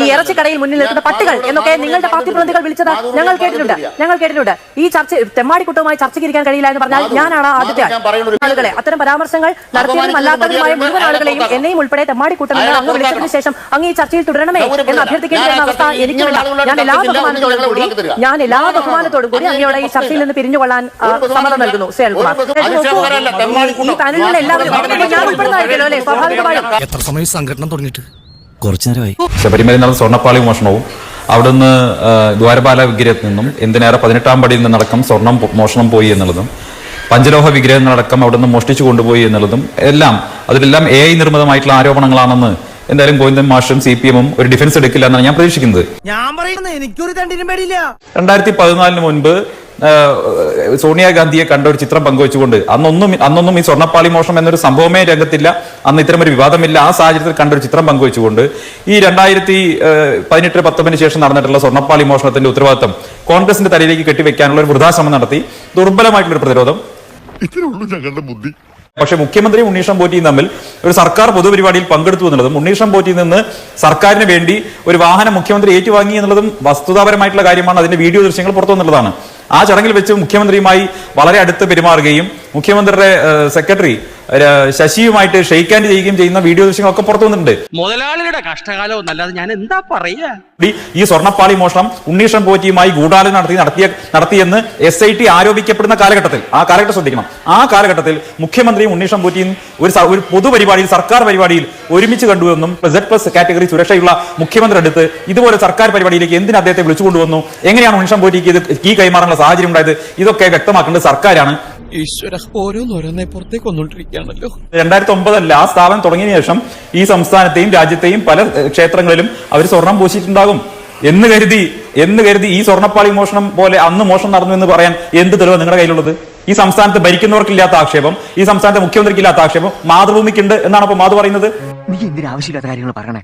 ഈ ഇറച്ചിക്കടയിൽ മുന്നിൽ നിൽക്കുന്ന പട്ടികൾ എന്നൊക്കെ നിങ്ങളുടെ പാർട്ടി പ്രതിനിധികൾ വിളിച്ചത്. ഞങ്ങൾ കേട്ടിട്ടുണ്ട്. ഞങ്ങൾ കേട്ടിട്ടുണ്ട്. ഈ ചർച്ച തെമ്മാടിക്കുട്ടവുമായി ചർച്ചയ്ക്ക് ഇരിക്കാൻ കഴിയില്ല എന്ന് പറഞ്ഞാൽ ഞാനാണ് ആദ്യത്തെ ആളുകളെ. അത്തരം പരാമർശങ്ങൾ നടത്തിയതും അല്ലാത്തതുമായ മുഴുവൻ ആളുകളെയും എന്നെയും ഉൾപ്പെടെ തെമ്മാടിക്കൂട്ടം അങ്ങ് വിളിച്ചതിന് ശേഷം അങ്ങ് ഈ ചർച്ചയിൽ തുടരണമേ എന്ന് അഭ്യർത്ഥിക്കേണ്ട വരുന്ന അവസ്ഥ എനിക്കുമില്ല. ഞാൻ എല്ലാ ബഹുമാനത്തോടും കൂടി ഞാൻ എല്ലാ ബഹുമാനത്തോടും കൂടി അങ്ങയോടെ ഈ ചർച്ചയിൽ നിന്ന് പിരിഞ്ഞുകൊള്ളാൻ സമ്മതം നൽകുന്നു. ഈ പാനലിലുള്ള എല്ലാവരും ഞാൻ അല്ലേ? സ്വാഭാവികമായും. എത്ര സമയം സംഘടന തുടങ്ങിയിട്ട്? കുറച്ചു നേരമായി. ശബരിമലയിൽ നടന്ന സ്വർണപ്പാളി മോഷണവും അവിടുന്ന് ദ്വാരപാല വിഗ്രഹത്തിൽ നിന്നും എന്തിനേറെ പതിനെട്ടാം പടിയിൽ നിന്നടക്കം സ്വർണം മോഷണം പോയി എന്നുള്ളതും പഞ്ചലോഹ വിഗ്രഹങ്ങളടക്കം അവിടുന്ന് മോഷ്ടിച്ചു കൊണ്ടുപോയി എന്നുള്ളതും എല്ലാം അതിലെല്ലാം എ ഐ നിർമ്മിതമായിട്ടുള്ള ആരോപണങ്ങളാണെന്ന് എന്തായാലും ഗോവിന്ദൻ മാഷും സി പി എമ്മും ഒരു ഡിഫൻസ് എടുക്കില്ല എന്നാണ് ഞാൻ പ്രതീക്ഷിക്കുന്നത്. ഞാൻ പറയുന്നത് എനിക്കൊരു രണ്ടായിരത്തി പതിനാലിന് മുൻപ് സോണിയാഗാന്ധിയെ കണ്ട ഒരു ചിത്രം പങ്കുവെച്ചുകൊണ്ട് അന്നൊന്നും അന്നൊന്നും ഈ സ്വർണപ്പാളി മോഷണം എന്നൊരു സംഭവമേ രംഗത്തില്ല. അന്ന് ഇത്തരം ഒരു വിവാദമില്ല. ആ സാഹചര്യത്തിൽ കണ്ട ഒരു ചിത്രം പങ്കുവെച്ചുകൊണ്ട് ഈ രണ്ടായിരത്തി പതിനെട്ട് പത്തൊമ്പതിന് ശേഷം നടന്നിട്ടുള്ള സ്വർണപ്പാളി മോഷണത്തിന്റെ ഉത്തരവാദിത്തം കോൺഗ്രസിന്റെ തലയിലേക്ക് കെട്ടിവെക്കാനുള്ള ഒരു വൃദ്ധാശ്രമം നടത്തി. ദുർബലമായിട്ടുള്ള ഒരു പ്രതിരോധം ഞങ്ങളുടെ ബുദ്ധി. പക്ഷെ മുഖ്യമന്ത്രി ഉണ്ണീഷം പോറ്റിയും തമ്മിൽ ഒരു സർക്കാർ പൊതുപരിപാടിയിൽ പങ്കെടുത്തു എന്നുള്ളതും ഉണ്ണീഷം പോറ്റിയിൽ നിന്ന് സർക്കാരിന് വേണ്ടി ഒരു വാഹനം മുഖ്യമന്ത്രി ഏറ്റുവാങ്ങി എന്നുള്ളതും വസ്തുതാപരമായിട്ടുള്ള കാര്യമാണ്. അതിന്റെ വീഡിയോ ദൃശ്യങ്ങൾ പുറത്തു വന്നുള്ളതാണ്. ആ ചടങ്ങിൽ വെച്ച് മുഖ്യമന്ത്രിയുമായി വളരെ അടുത്ത് പെരുമാറുകയും മുഖ്യമന്ത്രിയുടെ സെക്രട്ടറി ശശിയുമായിട്ട് ഷെയ്ക്ക് ഹാൻഡ് ചെയ്യുകയും ചെയ്യുന്ന വീഡിയോ ദൃശ്യങ്ങളൊക്കെ പുറത്തു വന്നിട്ടുണ്ട്. മുതലാളിയുടെ കഷ്ടകാലം എന്നല്ലാതെ ഞാൻ എന്താ പറയാ? ഈ സ്വർണപ്പാളി മോഷണം ഉണ്ണീഷം പോറ്റിയുമായി ഗൂഢാലോചന നടത്തി നടത്തിയ നടത്തിയെന്ന് എസ് ഐ ടി ആരോപിക്കപ്പെടുന്ന കാലഘട്ടത്തിൽ ആ കാലഘട്ടം ശ്രദ്ധിക്കണം. ആ കാലഘട്ടത്തിൽ മുഖ്യമന്ത്രിയും ഉണ്ണീഷം പോറ്റിയും ഒരു ഒരു പൊതുപരിപാടിയിൽ സർക്കാർ പരിപാടിയിൽ ഒരുമിച്ച് കണ്ടുവെന്നും സെഡ് പ്ലസ് കാറ്റഗറി സുരക്ഷയുള്ള മുഖ്യമന്ത്രി അടുത്ത് ഇതുപോലെ സർക്കാർ പരിപാടിയിലേക്ക് എന്തിന് അദ്ദേഹത്തെ വിളിച്ചുകൊണ്ടുവന്നു എങ്ങനെയാണ് ഉണ്ണീഷം പോറ്റിക്ക് ഇത് കീ കൈമാറാനുള്ള സാഹചര്യം ഉണ്ടായത് ഇതൊക്കെ വ്യക്തമാക്കേണ്ടത് സർക്കാരാണ്. ഈശ്വര ഓരോന്നോരോന്നെ പുറത്തേക്ക് വന്നുകൊണ്ടിരിക്കുകയാണല്ലോ രണ്ടായിരത്തി ഒമ്പതല്ല ആ സ്ഥാപനം തുടങ്ങിയ ശേഷം ഈ സംസ്ഥാനത്തെയും രാജ്യത്തെയും പല ക്ഷേത്രങ്ങളിലും അവർ സ്വർണം പൂശിയിട്ടുണ്ടാകും എന്ന് കരുതി എന്ന് കരുതി ഈ സ്വർണപ്പാളി മോഷണം പോലെ അന്ന് മോഷണം നടന്നു എന്ന് പറയാൻ എന്ത് തെളിവ് നിങ്ങളുടെ കയ്യിലുള്ളത്? ഈ സംസ്ഥാനത്ത് ഭരിക്കുന്നവർക്കില്ലാത്ത ആക്ഷേപം ഈ സംസ്ഥാനത്തെ മുഖ്യമന്ത്രിക്കില്ലാത്ത ആക്ഷേപം മാതൃഭൂമിക്കുണ്ട് എന്നാണ് അപ്പൊ മാധു പറയുന്നത്? നീ എന്തിനാവശ്യമില്ലാത്ത കാര്യങ്ങൾ പറയണേ?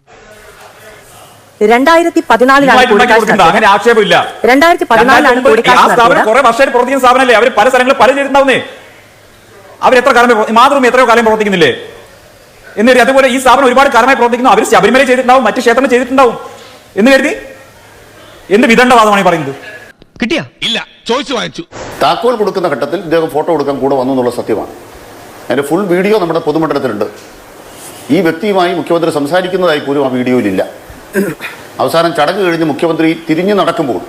രണ്ടായിരത്തി പതിനാലിലാണ് കൂടിക്കാഴ്ച. അങ്ങനെ. ആക്ഷേപമില്ല. രണ്ടായിരത്തി പതിനാലിലാണ് കൂടിക്കാഴ്ച സ്ഥാപനം കുറെ വർഷമായിട്ട് പ്രവർത്തിക്കുന്ന സ്ഥാപനമല്ലേ? അവർ പല സ്ഥലങ്ങളിൽ പല ചെയ്തിട്ടുണ്ടാവുന്നേ അവർ എത്ര കാലം മാതൃഭൂമി എത്രയോ കാലം പ്രവർത്തിക്കുന്നില്ലേ? എന്ന് കരുതി അതുപോലെ ഈ സ്ഥാപനം ഒരുപാട് കാലമായി പ്രവർത്തിക്കുന്നു. അവർ ശബരിമല ചെയ്തിട്ടുണ്ടാവും മറ്റു ക്ഷേത്രങ്ങൾ ചെയ്തിട്ടുണ്ടാവും. എന്ന് കരുതി? എന്ത് വിദണ്ഡവാദമാണ് പറയുന്നത്? കിട്ടിയാ? ഇല്ല ചോദിച്ചു വാങ്ങിച്ചു. താക്കോൽ കൊടുക്കുന്ന ഘട്ടത്തിൽ ഇദ്ദേഹം ഫോട്ടോ കൊടുക്കാൻ കൂടെ വന്നു എന്നുള്ള സത്യമാണ്. അതിന്റെ ഫുൾ വീഡിയോ നമ്മുടെ പൊതുമണ്ഡലത്തിലുണ്ട്. ഈ വ്യക്തിയുമായി മുഖ്യമന്ത്രി സംസാരിക്കുന്നതായി പോലും ആ വീഡിയോയിലില്ല അവസാനം ചടങ്ങ് കഴിഞ്ഞ് മുഖ്യമന്ത്രി തിരിഞ്ഞു നടക്കുമ്പോൾ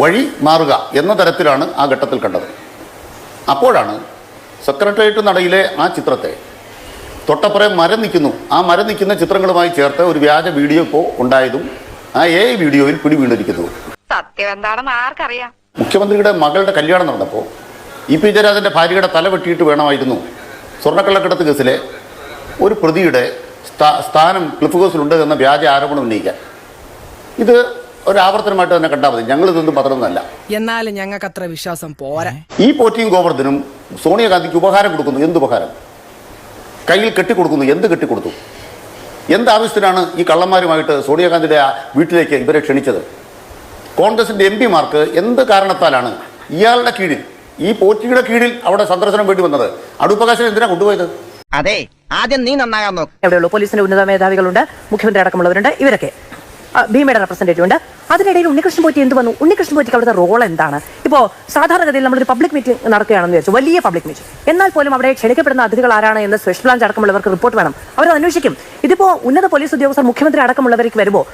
വഴി മാറുക എന്ന തരത്തിലാണ് ആ ഘട്ടത്തിൽ കണ്ടത്. അപ്പോഴാണ് സെക്രട്ടേറിയറ്റ് നടയിലെ ആ ചിത്രത്തെ തൊട്ടപ്പുറം മരം നിൽക്കുന്നു. ആ മരം നിൽക്കുന്ന ചിത്രങ്ങളുമായി ചേർത്ത് ഒരു വ്യാജ വീഡിയോ ഇപ്പോൾ ഉണ്ടായതും ആ എ വീഡിയോയിൽ പിടി വീണിരിക്കുന്നതും സത്യം എന്താണെന്ന് ആർക്കറിയാം? മുഖ്യമന്ത്രിയുടെ മകളുടെ കല്യാണം നടന്നപ്പോൾ ഇ പി ജയരാജന്റെ ഭാര്യയുടെ തല വെട്ടിയിട്ട് വേണമായിരുന്നു. സ്വർണക്കള്ളക്കടത്ത് കേസിലെ ഒരു പ്രതിയുടെ സ്ഥാനം ക്ലിഫ് ഹൗസിലുണ്ട് എന്ന വ്യാജ ആരോപണം ഉന്നയിക്കാൻ. ഇത് ഒരു ആവർത്തനമായിട്ട് തന്നെ കണ്ടാൽ മതി. ഞങ്ങൾ ഇതൊന്നും പത്രമൊന്നുമല്ല എന്നാലും ഞങ്ങൾക്ക് അത്ര വിശ്വാസം പോരാ. ഈ പോറ്റിയും ഗോവർദ്ധനും സോണിയാഗാന്ധിക്ക് ഉപഹാരം കൊടുക്കുന്നു. എന്ത് ഉപഹാരം കയ്യിൽ കെട്ടിക്കൊടുക്കുന്നു. എന്ത് കെട്ടിക്കൊടുത്തു? എന്ത് ആവശ്യത്തിനാണ് ഈ കള്ളന്മാരുമായിട്ട് സോണിയാഗാന്ധിയുടെ ആ വീട്ടിലേക്ക് ഇവരെ ക്ഷണിച്ചത്? കോൺഗ്രസിന്റെ എം പിമാർക്ക് എന്ത് കാരണത്താലാണ് ഇയാളുടെ കീഴിൽ ഈ പോറ്റിയുടെ കീഴിൽ അവിടെ സന്ദർശനം വേണ്ടി വന്നത്? അടുപ്പകാശം എന്തിനാണ് കൊണ്ടുപോയത്? അതെ ആദ്യം നീ നന്നാകാൻ നോക്ക്. എവിടെയുള്ളൂ? പോലീസിന്റെ ഉന്നത മേധാവികളുണ്ട് മുഖ്യമന്ത്രി അടക്കമുള്ളവരുണ്ട് ഇവരൊക്കെ. ഭീമയുടെ റെപ്രസെന്റേറ്റീവ് ഉണ്ട്. അതിനിടയിൽ ഉണ്ണികൃഷ്ണൻ പോറ്റി എന്ത് വന്നു? ഉണ്ണികൃഷ്ണൻ പോറ്റി അവിടുത്തെ റോൾ എന്താണ്? ഇപ്പോൾ സാധാരണഗതിയിൽ നമ്മളൊരു പബ്ലിക് മീറ്റിംഗ് നടക്കുകയാണെന്ന് വെച്ചു വലിയ പബ്ലിക് മീറ്റിംഗ് എന്നാൽ പോലും അവിടെ ക്ഷണിക്കപ്പെടുന്ന അതിഥികൾ ആരാണ് എന്ന് സ്പെഷ്യൽ ബ്രാഞ്ച് അടക്കമുള്ളവർക്ക് റിപ്പോർട്ട് വേണം. അവർ അന്വേഷിക്കും. ഇതിപ്പോ ഉന്നത പോലീസ് ഉദ്യോഗസ്ഥർ മുഖ്യമന്ത്രി അടക്കമുള്ളവർക്ക് വരുമ്പോൾ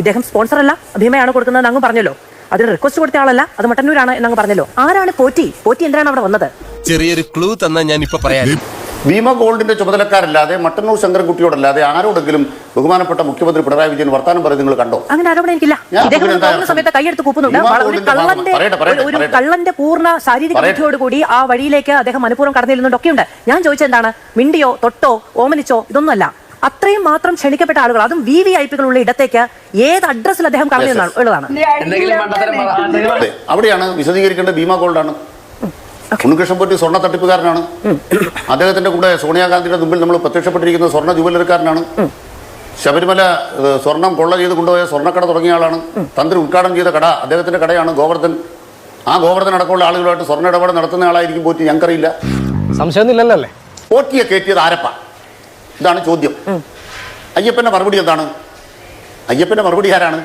ഇദ്ദേഹം സ്പോൺസർ അല്ല. ഭീമയാണ് കൊടുക്കുന്നത് അങ്ങ് പറഞ്ഞല്ലോ. അതിന് റിക്വസ്റ്റ് കൊടുത്ത ആളല്ല. അത് മട്ടന്നൂരാണ് എന്നങ്ങ് പറഞ്ഞല്ലോ. ആരാണ് പോറ്റി? പോറ്റി എന്താണ് അവിടെ വന്നത്? ചെറിയൊരു ക്ലൂ തന്നെ ഞാൻ ഇപ്പൊ പറയാം ഭീമ ഗോൾഡിന്റെ ചുമതലക്കാരല്ലാതെ മട്ടന്നൂർ ശങ്കരൻകുട്ടിയോടല്ലാതെ ആരോടെങ്കിലും ബഹുമാനപ്പെട്ട മുഖ്യമന്ത്രി പിണറായി വിജയൻ വർത്താനം പറയുന്നത് നിങ്ങൾ കണ്ടോ? അങ്ങനെ ആരോപണം എനിക്കില്ല? സമയത്ത് കൈയെടുത്ത് കൂപ്പുന്നുണ്ട്. കള്ളന്റെ പൂർണ ശാരീരിക പറയട്ടെ. ബുദ്ധിയോടുകൂടി ആ വഴിയിലേക്ക് അദ്ദേഹം മനഃപൂർവം കടന്നിരുന്നുണ്ടൊക്കെ ഉണ്ട് ഞാൻ ചോദിച്ചത് എന്താണ്? മിണ്ടിയോ തൊട്ടോ ഓമനിച്ചോ? ഇതൊന്നുമല്ല. അത്രയും മാത്രം ക്ഷണിക്കപ്പെട്ട ആളുകൾ അതും വി വി ഐ പികളുള്ള ഇടത്തേക്ക് ഏത് അഡ്രസ്സിൽ അദ്ദേഹം കടന്നിരുന്നതാണ് അവിടെയാണ് വിശദീകരിക്കേണ്ട ഭീമ ഗോൾഡാണ്. ഉണ്ണികൃഷ്ണൻ പോറ്റി സ്വർണ തട്ടിപ്പുകാരനാണ് അദ്ദേഹത്തിന്റെ കൂടെ സോണിയാഗാന്ധിയുടെ മുമ്പിൽ നമ്മൾ പ്രത്യക്ഷപ്പെട്ടിരിക്കുന്ന സ്വർണ ജുവലറിക്കാരനാണ് ശബരിമല സ്വർണം കൊള്ള ചെയ്ത് കൊണ്ടുപോയ സ്വർണക്കട തുടങ്ങിയ ആളാണ്. തന്ത്രി ഉദ്ഘാടനം ചെയ്ത കട അദ്ദേഹത്തിന്റെ കടയാണ് ഗോവർദ്ധൻ. ആ ഗോവർദ്ധൻ അടക്കമുള്ള ആളുകളുമായിട്ട് സ്വർണ ഇടപാട് നടത്തുന്ന ആളായിരിക്കും പോറ്റി ഞങ്ങൾക്കറിയില്ല. സംശയമൊന്നുമില്ലല്ലേ പോറ്റിയെ കയറ്റിയത് ആരപ്പ? ഇതാണ് ചോദ്യം. അയ്യപ്പന്റെ മറുപടി എന്താണ്? അയ്യപ്പന്റെ മറുപടി ആരാണ്?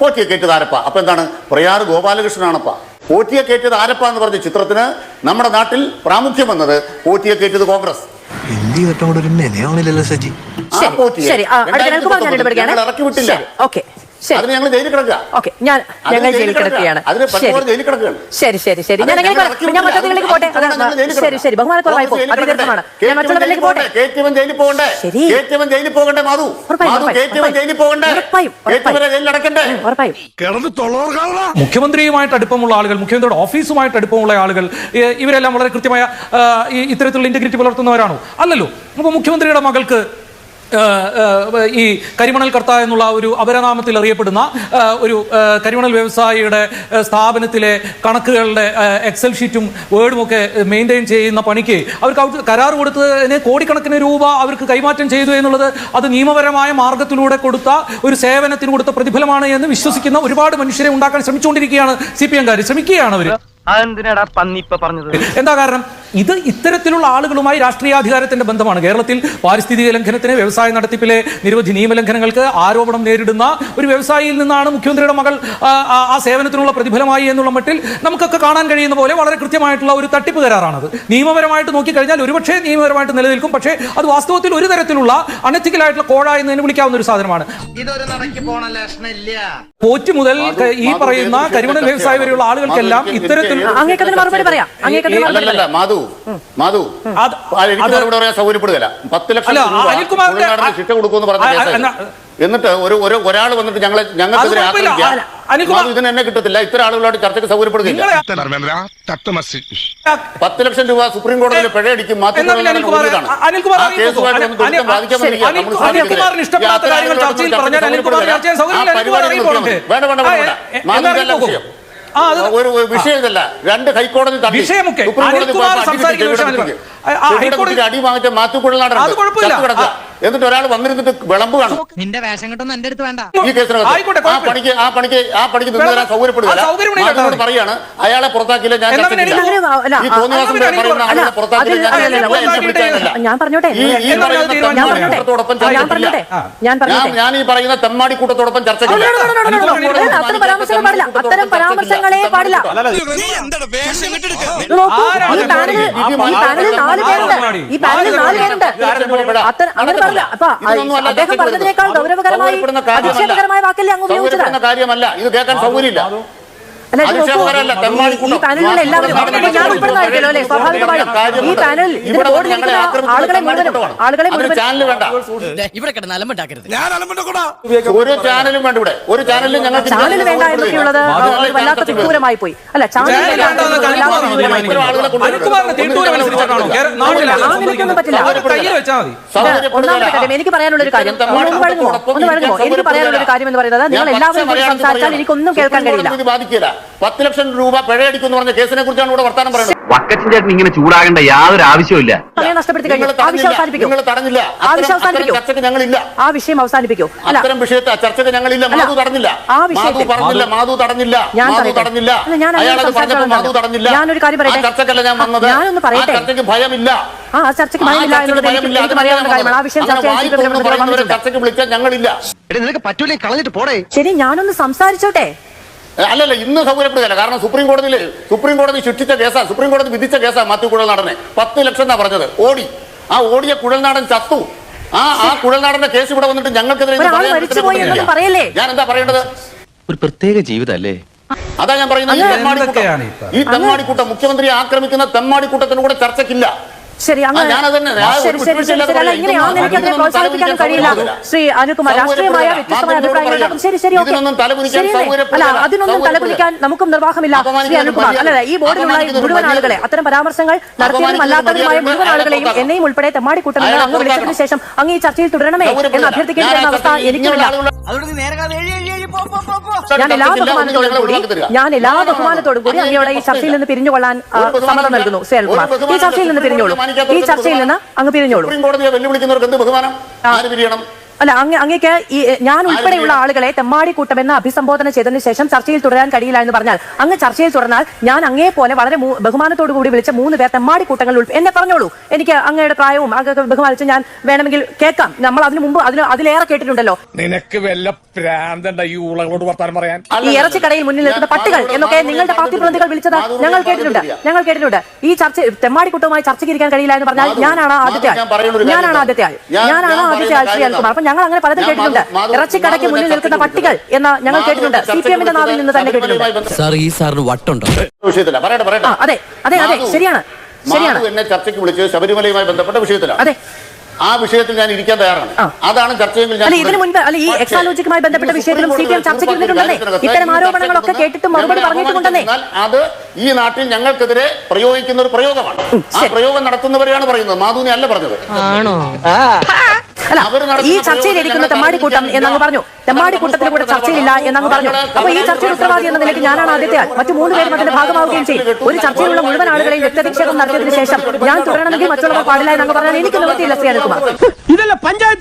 പോറ്റിയെ കയറ്റിയത് ആരപ്പ? അപ്പൊ എന്താണ്? പ്രയാർ ഗോപാലകൃഷ്ണനാണപ്പ. പോറ്റിയെ കയറ്റിയത് ആരപ്പാന്ന് പറഞ്ഞ ചിത്രത്തിന് നമ്മുടെ നാട്ടിൽ പ്രാമുഖ്യം വന്നത് പോറ്റിയെ കയറ്റിയത് കോൺഗ്രസ്. ഇറക്കി വിട്ടില്ല. അതിന് കിടക്കുക. ഞാൻ ശരി. ശരി ശരി പോട്ടെ? ശരി ശരി. ഞാൻ പോട്ടെ? മാധു? മുഖ്യമന്ത്രിയുമായിട്ട് അടുപ്പമുള്ള ആളുകൾ മുഖ്യമന്ത്രിയുടെ ഓഫീസുമായിട്ട് അടുപ്പമുള്ള ആളുകൾ ഇവരെല്ലാം വളരെ കൃത്യമായ ഇത്തരത്തിലുള്ള ഇന്റഗ്രിറ്റി പുലർത്തുന്നവരാണോ? അല്ലല്ലോ. അപ്പൊ മുഖ്യമന്ത്രിയുടെ മകൾക്ക് ഈ കരിമണൽ കർത്ത എന്നുള്ള ഒരു അപരനാമത്തിൽ അറിയപ്പെടുന്ന ഒരു കരിമണൽ വ്യവസായിയുടെ സ്ഥാപനത്തിലെ കണക്കുകളുടെ എക്സൽ ഷീറ്റും വേർഡും ഒക്കെ മെയിന്റെയിൻ ചെയ്യുന്ന പണിക്ക് അവർക്ക് അവർ കരാർ കൊടുത്തതിന് കോടിക്കണക്കിന് രൂപ അവർക്ക് കൈമാറ്റം ചെയ്തു എന്നുള്ളത് അത് നിയമപരമായ മാർഗത്തിലൂടെ കൊടുത്ത ഒരു സേവനത്തിന് കൊടുത്ത പ്രതിഫലമാണ് എന്ന് വിശ്വസിക്കുന്ന ഒരുപാട് മനുഷ്യരെ ഉണ്ടാക്കാൻ ശ്രമിച്ചുകൊണ്ടിരിക്കുകയാണ് സി പി എംകാർ ശ്രമിക്കുകയാണ് അവർ എന്താ കാരണം? ഇത് ഇത്തരത്തിലുള്ള ആളുകളുമായി രാഷ്ട്രീയാധികാരത്തിന്റെ ബന്ധമാണ്. കേരളത്തിൽ പാരിസ്ഥിതിക ലംഘനത്തിന് വ്യവസായ നടത്തിപ്പിലെ നിരവധി നിയമലംഘനങ്ങൾക്ക് ആരോപണം നേരിടുന്ന ഒരു വ്യവസായിയിൽ നിന്നാണ് മുഖ്യമന്ത്രിയുടെ മകൾ ആ, സേവനത്തിനുള്ള പ്രതിഫലമായി എന്നുള്ള മട്ടിൽ നമുക്കൊക്കെ കാണാൻ കഴിയുന്ന പോലെ വളരെ കൃത്യമായിട്ടുള്ള ഒരു തട്ടിപ്പ് കരാറാണത്. നിയമപരമായിട്ട് നോക്കിക്കഴിഞ്ഞാൽ ഒരുപക്ഷേ നിയമപരമായിട്ട് നിലനിൽക്കും. പക്ഷേ അത് വാസ്തവത്തിൽ ഒരു തരത്തിലുള്ള അനധിക്കലായിട്ടുള്ള കോഴ എന്നതിന് വിളിക്കാവുന്ന ഒരു സാധനമാണ്. പോറ്റ് മുതൽ ഈ പറയുന്ന കരിമണൽ വ്യവസായ വരെയുള്ള ആളുകൾക്കെല്ലാം മാധു ഇത്തരത്തിൽ എനിക്ക് മാധു മാധു ഇവിടെ പത്ത് ലക്ഷം രൂപ ശിക്ഷ കൊടുക്കുമെന്ന് പറഞ്ഞ എന്നിട്ട് ഒരു ഒരു ഒരാൾ വന്നിട്ട് ഞങ്ങളെ ഞങ്ങൾക്കെതിരെ ആക്രമിക്കാം ഇതിന് എന്നെ കിട്ടത്തില്ല. ഇത്ര ആളുകളായിട്ട് ചർച്ചയ്ക്ക് സൗകര്യപ്പെടുകയില്ല. പത്ത് ലക്ഷം രൂപ സുപ്രീം കോടതിയിൽ പിഴയടിക്കും. മാത്രമല്ല ഒരു വിഷയമല്ല രണ്ട് ഹൈക്കോടതി അടി വാങ്ങിച്ച മാത്തുക്കുഴൽ നടക്കുന്നത് എന്നിട്ട് ഒരാൾ വന്നിരുന്നിട്ട് വിളമ്പ് കാണും. നിന്റെ വേഷം അടുത്ത് വേണ്ട. ആ ആ ആ പറയാണ് അയാളെ പുറത്താക്കിയില്ല ഞാൻ ഞാൻ ഞാൻ ഈ പറയുന്ന തെമ്മാടി കൂട്ടത്തോടൊപ്പം ചർച്ച അത്തരം പരാമർശങ്ങളെ പാടില്ല. ഈ പാനലിൽ നാല് പേരുണ്ട്. ഈ നാല് പേരുണ്ട്. അങ്ങനെ അപ്പൊ അദ്ദേഹം പറഞ്ഞതിനേക്കാൾ. ഗൗരവകരമായി. അധിക്ഷേപകരമായ വാക്കല്ലേ അങ്ങ് ഉപയോഗിച്ചത് കാര്യമല്ല ഇത് കേൾക്കാൻ സൗകര്യമില്ല ഞാൻ ഇവിടെ ഒരു ചാനലും വേണ്ട. ഇവിടെ ഒരു ചാനലും ഞങ്ങൾ ചാനൽ വേണ്ട എന്നൊക്കെയുള്ളത് വല്ലാത്ത തിക്കൂരമായി പോയി. അല്ല ചാനൽ എനിക്ക് പറയാനുള്ളൊരു കാര്യം. ഒന്ന് ഒന്ന് വഴങ്ങുമോ എനിക്ക് പറയാനുള്ള ഒരു കാര്യം എന്ന് പറയുന്നത് നിങ്ങൾ എല്ലാവരും സംസാരിച്ചാൽ എനിക്കൊന്നും കേൾക്കാൻ കഴിയില്ല പത്ത് ലക്ഷം രൂപ പിഴയടിക്കുന്നു പറഞ്ഞ കേസിനെ കുറിച്ചാണ് ഇവിടെ വർത്താനം പറയുന്നത്. വക്കച്ചൻ ചേട്ടൻ ഇങ്ങനെ ചൂടാകേണ്ട യാതൊരു ആവശ്യവുമില്ല സമയം നഷ്ടപ്പെടുത്തി നിങ്ങൾ കഴിഞ്ഞു ആ വിഷയം അവസാനിപ്പിക്കൂ. നിങ്ങൾ തടഞ്ഞില്ല. ആ വിഷയം അവസാനിപ്പിക്കൂ. ഞങ്ങളില്ല. ആ വിഷയം അവസാനിപ്പിക്കൂ. അല്ല. അത്തരം വിഷയത്തെ ചർച്ചയ്ക്ക് ഞങ്ങളില്ല. മാധു തടഞ്ഞില്ല. ആ മാധു വിഷയത്തിൽ- പറഞ്ഞില്ല. മാധു തടഞ്ഞില്ല. ഞാൻ മാധു പറയട്ടെ. തടഞ്ഞില്ല. അല്ല, ഞാൻ അങ്ങനെ അയാൾ പറഞ്ഞപ്പോൾ സംസാരിച്ചോളാം. മാധു തടഞ്ഞില്ല. ഞാനൊരു കാര്യം പറയട്ടെ. ആ ചർച്ചയ്ക്കല്ല ഞാൻ വന്നത്? ഞാനൊന്ന് ആ പറയട്ടെ. ചർച്ചയ്ക്ക് ഭയമില്ല. ആ ആ ചർച്ചയ്ക്ക് ഭയമില്ല ചർച്ചയ്ക്ക് എന്നുള്ളത് എനിക്ക് എനിക്ക് പറയാവുന്ന കാര്യമാണ്. ആ വിഷയം ചർച്ച ചെയ്യാൻ വന്നിട്ടുണ്ട്. ചർച്ചയ്ക്ക് വിളിച്ചാൽ ഞങ്ങളില്ല. നിനക്ക് പറ്റൂലേ കളഞ്ഞിട്ട് പോടേ. ശരി ഞാനൊന്ന് സംസാരിച്ചോട്ടെ. അല്ലല്ല ഇന്ന് സൗകര്യപ്പെടുകയല്ല. കാരണം സുപ്രീം കോടതിയിൽ സുപ്രീം കോടതി ശിക്ഷിച്ച കേസാ സുപ്രീം കോടതി വിധിച്ച കേസാ മാത്യു കുഴൽനാടനെ. പത്ത് ലക്ഷം എന്നാ പറഞ്ഞത്. ഓടി. ആ ഓടിയ കുഴൽനാടൻ ചത്തു. ആ ആ കുഴൽനാടന്റെ കേസ് ഇവിടെ വന്നിട്ട് ഞങ്ങൾക്കെതിരെ പറയല്ലേ? ഞാൻ എന്താ പറയേണ്ടത്? ഒരു പ്രത്യേക ജീവിതല്ലേ? അതാ ഞാൻ പറയുന്നത് ഈ തെമ്മാടിക്കൂട്ടം. മുഖ്യമന്ത്രിയെ ആക്രമിക്കുന്ന തെമ്മാടിക്കൂട്ടത്തിന് കൂടെ ചർച്ചയ്ക്കില്ല. ശരി അങ്ങനെ അല്ല ഇങ്ങനെ ആ നിലയ്ക്ക് അതിനെ പ്രോത്സാഹിപ്പിക്കാൻ കഴിയില്ല? ശ്രീ അനുകുമാർ രാഷ്ട്രീയമായ വ്യത്യസ്തമായ അഭിപ്രായങ്ങൾ ശരി ശരി ഓക്കെ. അല്ല അതിനൊന്നും തലകുലിക്കാൻ നമുക്കും നിർവാഹമില്ല. ശ്രീ അനുകുമാർ അല്ല ഈ ബോർഡിലുള്ള മുഴുവൻ ആളുകളെ അത്തരം പരാമർശങ്ങൾ നടത്തിയതും അല്ലാത്തതുമായ മുഴുവൻ ആളുകളെയും എന്നെയും ഉൾപ്പെടെ തെമ്മാടി കൂട്ടണമെന്ന് അങ്ങ് വിളിച്ചതിന് ശേഷം അങ്ങ് ഈ ചർച്ചയിൽ തുടരണമേ എന്ന് അഭ്യർത്ഥിക്കേണ്ട അവസ്ഥ എനിക്കുമില്ല ഞാൻ എല്ലാ ബഹുമാനത്തോടും കൂടി ഞാൻ എല്ലാ ബഹുമാനത്തോടും കൂടി അങ്ങയുടെ ഈ ചർച്ചയിൽ നിന്ന് പിരിഞ്ഞുകൊള്ളാൻ സമ്മതം നൽകുന്നു ശ്രീ അനുകുമാർ ഈ ചർച്ചയിൽ നിന്ന് പിരിഞ്ഞോളൂ ഈ ചർച്ചയിൽ നിന്ന് അങ്ങ് പിരിഞ്ഞോളൂ. സുപ്രീം കോടതിയെ വെല്ലുവിളിക്കുന്നവർക്ക് എന്ത് ബഹുമാനം? ആര് പിരിയണം? അല്ല അങ്ങ് അങ്ങേക്ക് ഈ ഞാൻ ഉൾപ്പെടെയുള്ള ആളുകളെ തെമ്മാടി കൂട്ടമെന്ന് അഭിസംബോധന ചെയ്തതിന് ശേഷം ചർച്ചയിൽ തുടരാൻ കഴിയില്ല എന്ന് പറഞ്ഞാൽ അങ്ങ് ചർച്ചയിൽ തുടർന്നാൽ ഞാൻ അങ്ങേ പോലെ വളരെ ബഹുമാനത്തോടു കൂടി വിളിച്ച മൂന്ന് പേർ തെമ്മാടി കൂട്ടങ്ങൾ ഉൾപ്പെടെ എന്നെ പറഞ്ഞോളൂ. എനിക്ക് അങ്ങയുടെ പ്രായവും അങ്ങൊക്കെ ബഹുമാനിച്ച് ഞാൻ വേണമെങ്കിൽ കേൾക്കാം. നമ്മൾ അതിനു മുമ്പ് അതിന് അതിലേറെ കേട്ടിട്ടുണ്ടല്ലോ. നിനക്ക് വല്ല പ്രാന്തണ്ട ഈ വർത്താനം പറയാൻ? ഈ ഇറച്ചിക്കടയിൽ മുന്നിൽ നിൽക്കുന്ന പട്ടികൾ എന്നൊക്കെ നിങ്ങളുടെ പാർട്ടി പ്രതിനിധികൾ വിളിച്ചത്. ഞങ്ങൾ കേട്ടിട്ടുണ്ട്. ഞങ്ങൾ കേട്ടിട്ടുണ്ട്. ഈ ചർച്ച തെമ്മാടി കൂട്ടവുമായി ചർച്ചയ്ക്ക് ഇരിക്കാൻ കഴിയില്ല എന്ന് പറഞ്ഞാൽ ഞാനാണ് ആദ്യത്തെ ആൾ. ഞാനാണ് ആദ്യത്തെ ആൾ ഞാനാണ് ആദ്യത്തെ ആൾ ശ്രീ അൽകുമാർ അപ്പൊ ഞങ്ങൾ അങ്ങനെ പലതും കേട്ടിട്ടുണ്ട്. ഇറച്ചിക്കടയ്ക്ക് മുന്നിൽ നിൽക്കുന്ന പട്ടികൾ എന്ന് ഞങ്ങൾ കേട്ടിട്ടുണ്ട്. സി പി എമ്മിന്റെ നാവിൽ നിന്ന് തന്നെ കേട്ടിട്ടുണ്ട്. സാർ ഈ സാറിന് വട്ടുണ്ടോ? അതെ അതെ അതെ. ശരിയാണ് ശരിയാണ്. എന്നെ ചർച്ചയ്ക്ക് വിളിച്ചത് ശബരിമലയുമായി ബന്ധപ്പെട്ട വിഷയത്തിലാണ്. അതെ. ആ വിഷയത്തിൽ ഞാൻ ഇരിക്കാൻ തയ്യാറാണ്. അതാണ് ചർച്ചയെങ്കിൽ ഞാൻ ഇതിനു മുൻപ് അല്ല ഈ എക്സാലോജിക്കുമായി ബന്ധപ്പെട്ട വിഷയത്തിലും സി പി എം ചർച്ചയ്ക്ക് ഇരുന്നിട്ടുണ്ടെന്നേ. ഇത്തരം ആരോപണങ്ങളൊക്കെ കേട്ടിട്ട് മറുപടി പറഞ്ഞിട്ടുണ്ടെന്നേ. അത് ഈ നാട്ടിൽ ഞങ്ങൾക്കെതിരെ പ്രയോഗിക്കുന്ന ഒരു പ്രയോഗമാണ്. ആ പ്രയോഗം നടത്തുന്നവരെയാണ് പറയുന്നത്. മാധുവിനെ അല്ല പറഞ്ഞത്. അല്ല ഈ ചർച്ചയിൽ ഇരിക്കുന്ന തെമ്മാടിക്കൂട്ടം എന്നങ്ങ് പറഞ്ഞു. തെമ്മാടിക്കൂട്ടത്തിൽ കൂടെ ചർച്ചയില്ല എന്നങ്ങ് പറഞ്ഞു. അപ്പൊ ഈ ചർച്ചയുടെ ഉത്തരവാദി എന്ന നിലയ്ക്ക് ഞാനാണ് ആദ്യത്തെ ആൾ. മറ്റു മൂന്ന് പേരും അതിന്റെ ഭാഗമാവുകയും ചെയ്യും. ഒരു ചർച്ചയിലുള്ള മുഴുവൻ ആളുകളെയും വ്യക്തനിക്ഷേപം നടത്തിയതിനു ശേഷം ഞാൻ തുടരണമെങ്കിൽ മറ്റുള്ളവർ പാടില്ല എന്നങ്ങ് പറഞ്ഞാൽ എനിക്ക് നിവൃത്തിയില്ല ശ്രീ പഞ്ചായത്ത്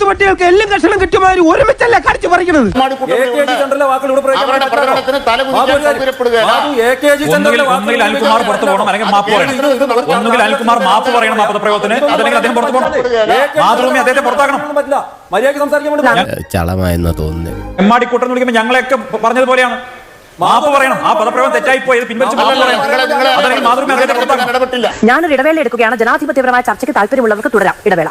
പട്ടികൾക്ക് എല്ലും കഷണം കിട്ടുമാതിരി ഒരുമിച്ചല്ലേ കടിച്ചു പറിക്കണത്? തോന്നുന്നു സൗകര്യപ്പെടുകയല്ല ഒന്നുകിൽ ഒന്നുകിൽ അനിൽകുമാർ പുറത്തു പോകണം. അല്ലെങ്കിൽ മാപ്പ് പറയണം. ഒന്നുകിൽ അനിൽകുമാർ മാപ്പ് പറയണം അതല്ലെങ്കിൽ അദ്ദേഹം പുറത്തു പോകണം. മാതൃഭൂമി അദ്ദേഹത്തെ പുറത്താക്കണം. ചളമായെന്നാ തോന്നുന്നത് എമ്മാടിക്കൂട്ടം എന്ന് വിളിക്കുമ്പോൾ ഞങ്ങളെയൊക്കെ പറഞ്ഞതുപോലെയാണ്. മാപ്പ് പറയണം. ആ പദപ്രയോഗം തെറ്റായി പോയത് പിൻവലിച്ചു ഞാനൊരു ഇടവേള എടുക്കുകയാണ്. ജനാധിപത്യപരമായ ചർച്ചയ്ക്ക് താല്പര്യമുള്ളവർക്ക് തുടരാം. ഇടവേള.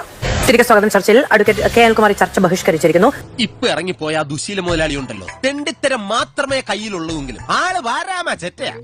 തിരികെ സ്വാഗതം. ചർച്ചയിൽ അഡ്വക്കേറ്റ് കെ അനിൽകുമാർ ഈ ചർച്ച ബഹിഷ്കരിച്ചിരിക്കുന്നു. ഇപ്പൊ ഇറങ്ങിപ്പോയ ആ ദുശീല മുതലാളി ഉണ്ടല്ലോ തെണ്ടിത്തരം മാത്രമേ കയ്യിലുള്ളൂവെങ്കിലും ആൾ വാരാമാ ചെറ്റയാ.